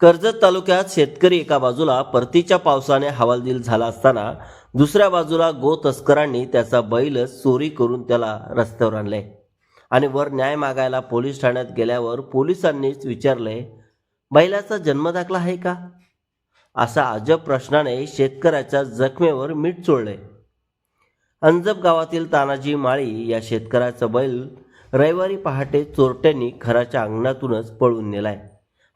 कर्जत तालुक्यात शेतकरी एका बाजूला परतीच्या पावसाने हवालदिल झाला असताना दुसऱ्या बाजूला गो तस्करांनी त्याचा बैलच चोरी करून त्याला रस्त्यावर आणले. आणि वर न्याय मागायला पोलीस ठाण्यात गेल्यावर पोलिसांनीच विचारले बैलाचा जन्मदाखला आहे का? असा अजब प्रश्नाने शेतकऱ्याच्या जखमेवर मीठ चोळले. अंजब गावातील तानाजी माळी या शेतकऱ्याचा बैल रविवारी पहाटे चोरट्यांनी घराच्या अंगणातूनच पळून नेलाय.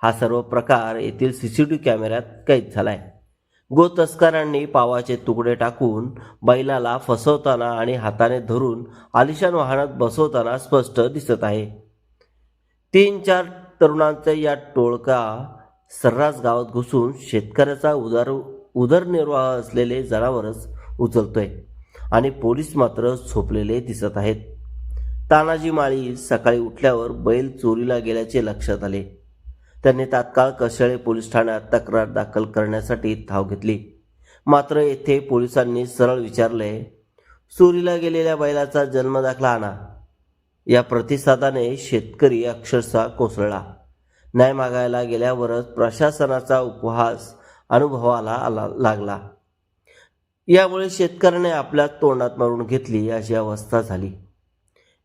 हा सर्व प्रकार येथील सी सी टी व्ही कॅमेऱ्यात कैद झालाय. गो तस्करांनी पावाचे तुकडे टाकून बैलाला फसवताना आणि हाताने धरून आलिशान वाहनात बसवताना स्पष्ट दिसत आहे. तीन चार तरुणांचा या टोळका सर्रास गावात घुसून शेतकऱ्याचा उदर उदरनिर्वाह असलेले जनावरच उचलतोय आणि पोलीस मात्र झोपलेले दिसत आहेत. तानाजी माळी सकाळी उठल्यावर बैल चोरीला गेल्याचे लक्षात आले. त्यांनी तात्काळ कशाळे पोलीस ठाण्यात तक्रार दाखल करण्यासाठी धाव घेतली. मात्र येथे पोलिसांनी सरळ विचारले चोरीला गेलेल्या बैलाचा जन्मदाखला आणा. या प्रतिसादाने शेतकरी अक्षरशः कोसळला. न्याय मागायला गेल्यावरच प्रशासनाचा उपहास अनुभवाला आला लागला. यामुळे शेतकऱ्याने आपल्या तोंडात मारून घेतली अशी अवस्था झाली.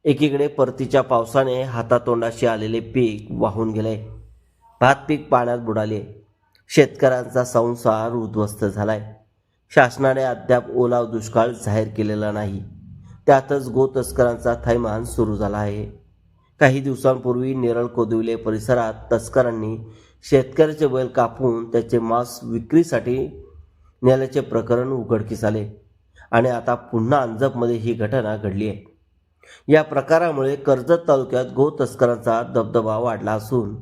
एकीकडे परतीच्या पावसाने हातातोंडाशी आलेले पीक वाहून गेले. भात पीक पाण्यात बुडाले. शेतकऱ्यांचा संसार उद्ध्वस्त झालाय. शासनाने अद्याप ओलाव दुष्काळ जाहीर केलेला नाही. त्यातच गो तस्करांचा थैमान सुरू झाला आहे. काही दिवसांपूर्वी नेरळ कोदिवले परिसरात तस्करांनी शेतकऱ्याचे बैल कापून त्याचे मांस विक्रीसाठी नेल्याचे प्रकरण उघडकीस आले आणि आता पुन्हा अंजपमध्ये ही घटना घडली आहे. या प्रकारामुळे कर्जत तालुक्यात गो तस्करांचा दबदबा वाढला असून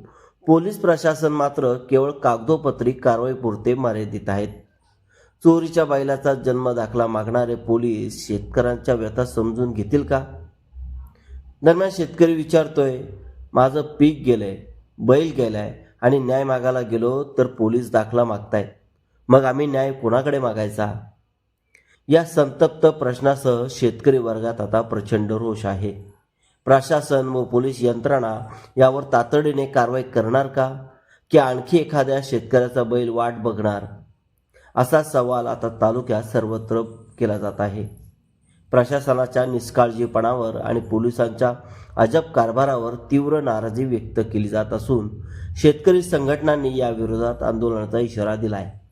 पोलीस प्रशासन मात्र केवळ कागदोपत्री कारवाईपुरते मर्यादित आहेत. चोरीच्या बैलाचा जन्म दाखला मागणारे पोलीस शेतकऱ्यांच्या व्यथा समजून घेतील का? दरम्यान शेतकरी विचारतोय माझं पीक गेलंय बैल गेलाय आणि न्याय मागायला गेलो तर पोलीस दाखला मागतायत. मग आम्ही न्याय कोणाकडे मागायचा? या संतप्त प्रश्नासह शेतकरी वर्गात आता प्रचंड रोष आहे. प्रशासन व पोलीस यंत्रणा यावर तातडीने कारवाई करणार का? की आणखी एखाद्या शेतकऱ्याचा बैल वाट बघणार? असा सवाल आता तालुक्यात सर्वत्र केला जात आहे. प्रशासनाच्या निष्काळजीपणावर आणि पोलिसांच्या अजब कारभारावर तीव्र नाराजी व्यक्त केली जात असून शेतकरी संघटनांनी या विरोधात आंदोलनाचा इशारा दिला आहे